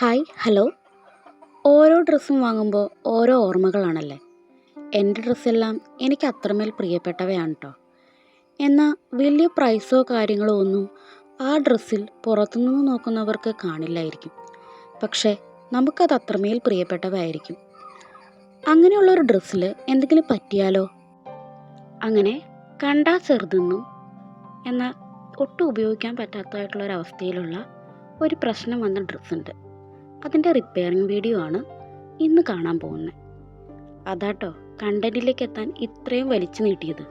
Hi hello. ഓരോ ഡ്രസ്സും വാങ്ങുമ്പോൾ ഓരോ ഓർമ്മകളാണല്ലേ? എന്റെ ഡ്രസ്സെല്ലാം എനിക്ക് അത്രമേൽ പ്രിയപ്പെട്ടവയാണ് കേട്ടോ എന്നാൽ വലിയ പ്രൈസോ കാര്യങ്ങളോ ഒന്നും ആ ഡ്രസ്സിൽ പുറത്തുനിന്ന് നോക്കുന്നവർക്ക് കാണില്ലായിരിക്കും. പക്ഷേ നമുക്കത് അത്രമേൽ പ്രിയപ്പെട്ടവയായിരിക്കും. അങ്ങനെയുള്ള ഒരു ഡ്രസ്സിൽ എന്തെങ്കിലും പറ്റിയാലോ? അങ്ങനെ കണ്ടാൽ ചെറുതെന്നും എന്നാൽ ഒട്ടും ഉപയോഗിക്കാൻ പറ്റാത്തതായിട്ടുള്ളൊരവസ്ഥയിലുള്ള ഒരു പ്രശ്നം വന്ന ഡ്രസ്സുണ്ട്. അതിന്റെ റിപ്പയറിംഗ് വീഡിയോ ആണ് ഇന്ന് കാണാൻ പോകുന്നത്. അതാട്ടോ കണ്ടന്റിലേക്ക് എത്താൻ ഇത്രയും വലിച്ചു നീട്ടിയത്.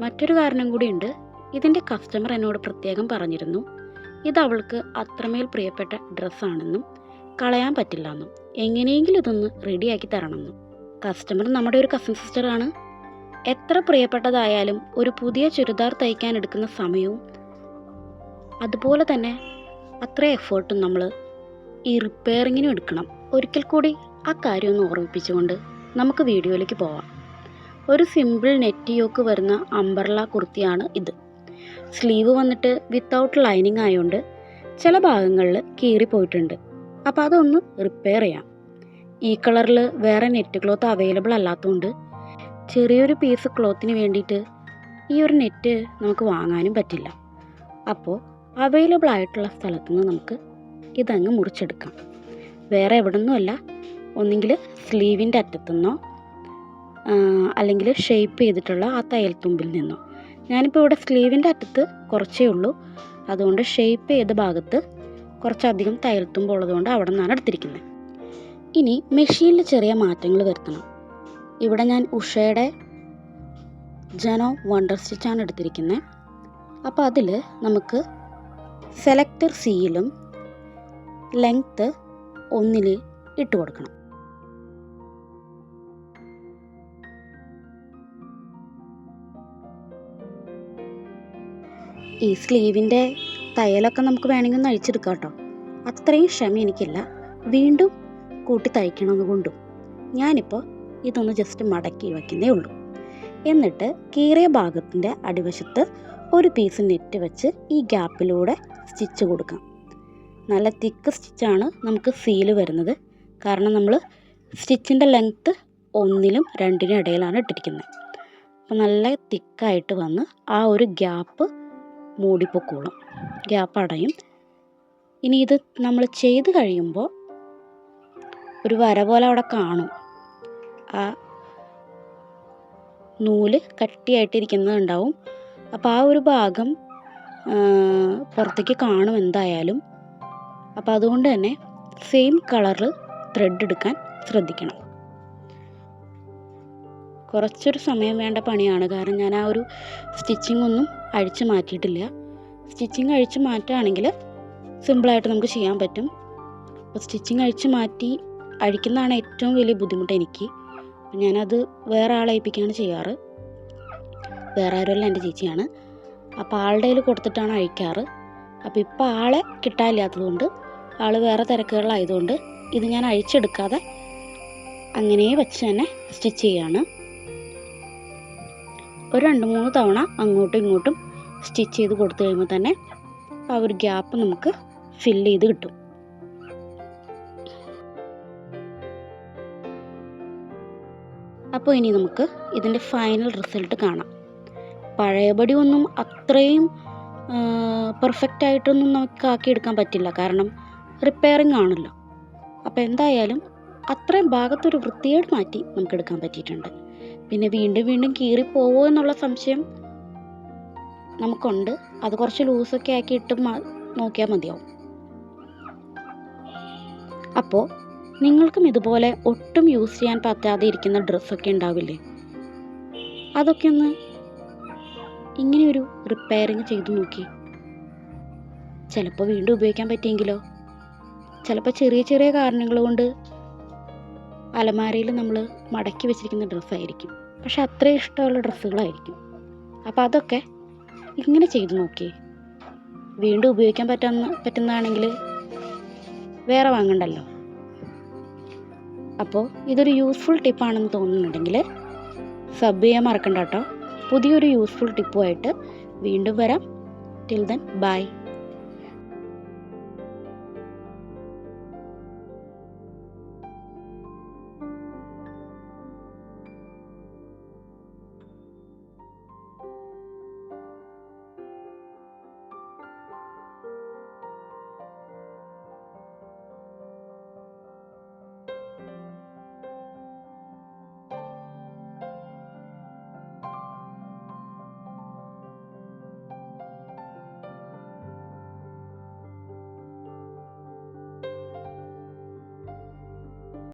മറ്റൊരു കാരണം കൂടിയുണ്ട് ഇതിന്റെ കസ്റ്റമർ എന്നോട് പ്രത്യേകം പറഞ്ഞിരുന്നു. ഇത് അവൾക്ക് അത്രമേൽ പ്രിയപ്പെട്ട ഡ്രസ്സാണെന്നും കളയാൻ പറ്റില്ല എന്നും എങ്ങനെയെങ്കിലും ഇതൊന്ന് റെഡിയാക്കി തരണമെന്നും. കസ്റ്റമർ നമ്മുടെ ഒരു കസിൻ സിസ്റ്ററാണ് എത്ര പ്രിയപ്പെട്ടതായാലും ഒരു പുതിയ ചുരിദാർ തയ്ക്കാൻ എടുക്കുന്ന സമയവും അതുപോലെ തന്നെ അത്ര എഫേർട്ടും നമ്മൾ ഈ റിപ്പയറിങ്ങിനും എടുക്കണം. ഒരിക്കൽ കൂടി ആ കാര്യം ഒന്ന് ഓർമ്മിപ്പിച്ചുകൊണ്ട് നമുക്ക് വീഡിയോയിലേക്ക് പോവാം. ഒരു സിമ്പിൾ നെറ്റ് യോക്ക് വരുന്ന അംബർല കുർത്തിയാണ് ഇത്. സ്ലീവ് വന്നിട്ട് വിത്തൗട്ട് ലൈനിങ് ആയതുകൊണ്ട് ചില ഭാഗങ്ങളിൽ കീറിപ്പോയിട്ടുണ്ട് അപ്പോൾ അതൊന്ന് റിപ്പയർ ചെയ്യാം. ഈ കളറിൽ വേറെ നെറ്റ് ക്ലോത്ത് അവൈലബിൾ അല്ലാത്തതുകൊണ്ട് ചെറിയൊരു പീസ് ക്ലോത്തിന് വേണ്ടിയിട്ട് ഈ ഒരു നെറ്റ് നമുക്ക് വാങ്ങാനും പറ്റില്ല. അപ്പോൾ അവൈലബിൾ ആയിട്ടുള്ള സ്ഥലത്തു നിന്ന് നമുക്ക് ഇതങ്ങ് മുറിച്ചെടുക്കാം. വേറെ എവിടെ ഒന്നെങ്കിൽ സ്ലീവിന്റെ അറ്റത്തുനിന്നോ അല്ലെങ്കിൽ ഷേപ്പ് ചെയ്തിട്ടുള്ള ആ തയ്യൽ തുമ്പിൽ നിന്നോ. ഞാനിപ്പോൾ ഇവിടെ സ്ലീവിന്റെ അറ്റത്ത് കുറച്ചേ ഉള്ളൂ. അതുകൊണ്ട് ഷേപ്പ് ചെയ്ത ഭാഗത്ത് കുറച്ചധികം തയ്യൽ തുമ്പ് ഉള്ളതുകൊണ്ട് അവിടെ നിന്നാണ് എടുത്തിരിക്കുന്നത്. ഇനി മെഷീനിൽ ചെറിയ മാറ്റങ്ങൾ വരുത്തണം. ഇവിടെ ഞാൻ ഉഷയുടെ ജനോ വണ്ടർ സ്റ്റിച്ചാണ് എടുത്തിരിക്കുന്നത്. അപ്പോൾ അതിൽ നമുക്ക് സെലക്ടർ സിയിലും ലെങ്ത്ത് ഒന്നിൽ ഇട്ട് കൊടുക്കണം. ഈ സ്ലീവിന്റെ തയ്യലൊക്കെ നമുക്ക് വേണമെങ്കിൽ ഒന്ന് അഴിച്ചെടുക്കാം കേട്ടോ. അത്രയും ക്ഷമ എനിക്കില്ല. വീണ്ടും കൂട്ടി തയ്ക്കണമെന്ന് കൊണ്ടും ഞാനിപ്പോൾ ഇതൊന്ന് ജസ്റ്റ് മടക്കി വയ്ക്കുന്നേ ഉള്ളൂ. എന്നിട്ട് കീറിയ ഭാഗത്തിന്റെ അടിവശത്ത് ഒരു പീസ് നെറ്റ് വെച്ച് ഈ ഗ്യാപ്പിലൂടെ സ്റ്റിച്ച് കൊടുക്കാം. നല്ല തിക്ക് സ്റ്റിച്ചാണ് നമുക്ക് സീൽ വരുന്നത്. കാരണം നമ്മൾ സ്റ്റിച്ചിന്റെ ലെങ്ത്ത് ഒന്നിലും രണ്ടിനും ഇടയിലാണ് ഇട്ടിരിക്കുന്നത്. അപ്പോൾ നല്ല തിക്കായിട്ട് വന്ന് ആ ഒരു ഗ്യാപ്പ് മൂടിപ്പൊക്കോളും. ഗ്യാപ്പ് അടയും. ഇനി ഇത് നമ്മൾ ചെയ്ത് കഴിയുമ്പോൾ ഒരു വര പോലെ അവിടെ കാണും. ആ നൂൽ കട്ടിയായിട്ടിരിക്കുന്നത് ഉണ്ടാവും. അപ്പോൾ ആ ഒരു ഭാഗം പുറത്തേക്ക് കാണും എന്തായാലും. അപ്പോൾ അതുകൊണ്ട് തന്നെ സെയിം കളറിൽ ത്രെഡ് എടുക്കാൻ ശ്രദ്ധിക്കണം. കുറച്ചൊരു സമയം വേണ്ട പണിയാണ്. കാരണം ഞാൻ ആ ഒരു സ്റ്റിച്ചിങ് ഒന്നും അഴിച്ചു മാറ്റിയിട്ടില്ല. സ്റ്റിച്ചിങ് അഴിച്ചു മാറ്റുകയാണെങ്കിൽ സിമ്പിളായിട്ട് നമുക്ക് ചെയ്യാൻ പറ്റും. അപ്പോൾ സ്റ്റിച്ചിങ് അഴിച്ചു മാറ്റി അഴിക്കുന്നതാണ് ഏറ്റവും വലിയ ബുദ്ധിമുട്ട് എനിക്ക്. ഞാനത് വേറെ ആളെ ഏൽപ്പിക്കുകയാണ് ചെയ്യാറ്. വേറെ ആരുമല്ല എന്റെ ചേച്ചിയാണ്. അപ്പോൾ ആളുടെ കയ്യിൽ കൊടുത്തിട്ടാണ് അഴിക്കാറ്. അപ്പോൾ ഇപ്പോൾ ആളെ കിട്ടാനില്ലാത്തതുകൊണ്ട് ആൾ വേറെ തിരക്കുകളിലായതുകൊണ്ട് ഇത് ഞാൻ അഴിച്ചെടുക്കാതെ അങ്ങനെ വെച്ച് തന്നെ സ്റ്റിച്ച് ചെയ്യാണ്. ഒരു രണ്ട് മൂന്ന് തവണ അങ്ങോട്ടും ഇങ്ങോട്ടും സ്റ്റിച്ച് ചെയ്ത് കൊടുത്തു കഴിയുമ്പോൾ തന്നെ ആ ഒരു ഗ്യാപ്പ് നമുക്ക് ഫില്ല് ചെയ്ത് കിട്ടും. അപ്പോൾ ഇനി നമുക്ക് ഇതിന്റെ ഫൈനൽ റിസൾട്ട് കാണാം. പഴയപടി ഒന്നും അത്രയും പെർഫെക്റ്റ് ആയിട്ടൊന്നും നമുക്ക് ആക്കിയെടുക്കാൻ പറ്റില്ല. കാരണം റിപ്പയറിങ് ആണല്ലോ. അപ്പോൾ എന്തായാലും അത്രയും ഭാഗത്തൊരു വൃത്തിയേട് മാറ്റി നമുക്ക് എടുക്കാൻ പറ്റിയിട്ടുണ്ട്. പിന്നെ വീണ്ടും വീണ്ടും കീറിപ്പോവോ എന്നുള്ള സംശയം നമുക്കുണ്ട്. അത് കുറച്ച് ലൂസൊക്കെ ആക്കി ഇട്ട് നോക്കിയാൽ മതിയാവും. അപ്പോൾ നിങ്ങൾക്കും ഇതുപോലെ ഒട്ടും യൂസ് ചെയ്യാൻ പറ്റാതെ ഇരിക്കുന്ന ഡ്രസ്സൊക്കെ ഉണ്ടാവില്ലേ? അതൊക്കെ ഒന്ന് ഇങ്ങനെയൊരു റിപ്പയറിങ് ചെയ്തു നോക്കി. ചിലപ്പോൾ വീണ്ടും ഉപയോഗിക്കാൻ പറ്റിയെങ്കിലോ? ചിലപ്പോൾ ചെറിയ ചെറിയ കാരണങ്ങൾ കൊണ്ട് അലമാരയിൽ നമ്മൾ മടക്കി വെച്ചിരിക്കുന്ന ഡ്രസ്സായിരിക്കും. പക്ഷെ അത്രയും ഇഷ്ടമുള്ള ഡ്രസ്സുകളായിരിക്കും. അപ്പോൾ അതൊക്കെ ഇങ്ങനെ ചെയ്തു നോക്കിയേ വീണ്ടും ഉപയോഗിക്കാൻ പറ്റുന്ന പറ്റുന്നതാണെങ്കിൽ വേറെ വാങ്ങണ്ടല്ലോ. അപ്പോൾ ഇതൊരു യൂസ്ഫുൾ ടിപ്പാണെന്ന് തോന്നുന്നുണ്ടെങ്കിൽ സബ് ചെയ്യാൻ മറക്കണ്ട കേട്ടോ. പുതിയൊരു യൂസ്ഫുൾ ടിപ്പുമായിട്ട് വീണ്ടും വരാം. Till then bye